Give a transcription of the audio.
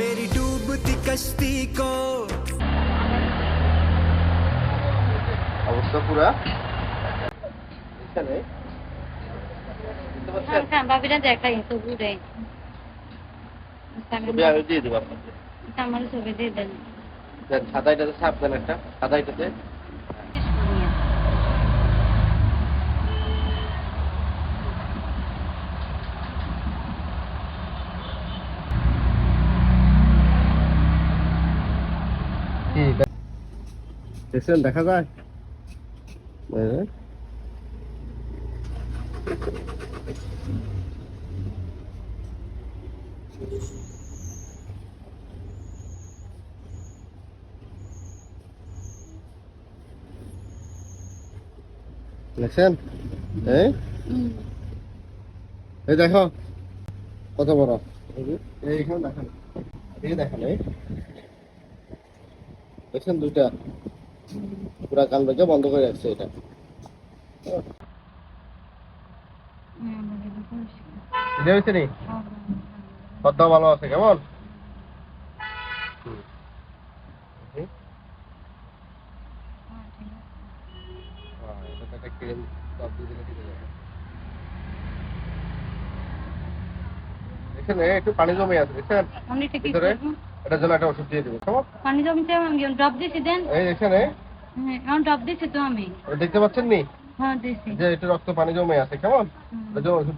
मेरी डूबती कश्ती को অবস্থা পুরা এখানে বুঝতে পারছেন? হ্যাঁ ভাবিরা দেখাই সবুরে ছবি আমি দিয়ে দেবো আপনাকে আমার ছবি দিয়ে দেন দেন সাদাইটাতে ছাপ দেন একটা সাদাইটাতে কি দেখছেন দেখা যায় হ্যাঁ। দেখছেন এই এই দেখো কত বড় এই যে, এইখানে দেখেন এই দেখেন এই দেখছেন দুইটা? পুরা কান বেঁকে বন্ধ করে রাখছে এটা। হয়েছে নি? পদ্মা ভালো আছে কেমন? হ্যাঁ, একটা পানি জমে আছে দেখছেন? ভিতরে? এটার জন্য একটা ওষুধ দিয়ে দেবো। কেমন? পানি জমিতে আমি ড্রপ দিছি দেন। এই এখানে? হ্যাঁ এখন ড্রপ দিছি তো আমি। দেখতে পাচ্ছেন নি? হ্যাঁ দিছি। যে এটা রক্ত পানি জমে আছে কেমন? ওষুধ এটা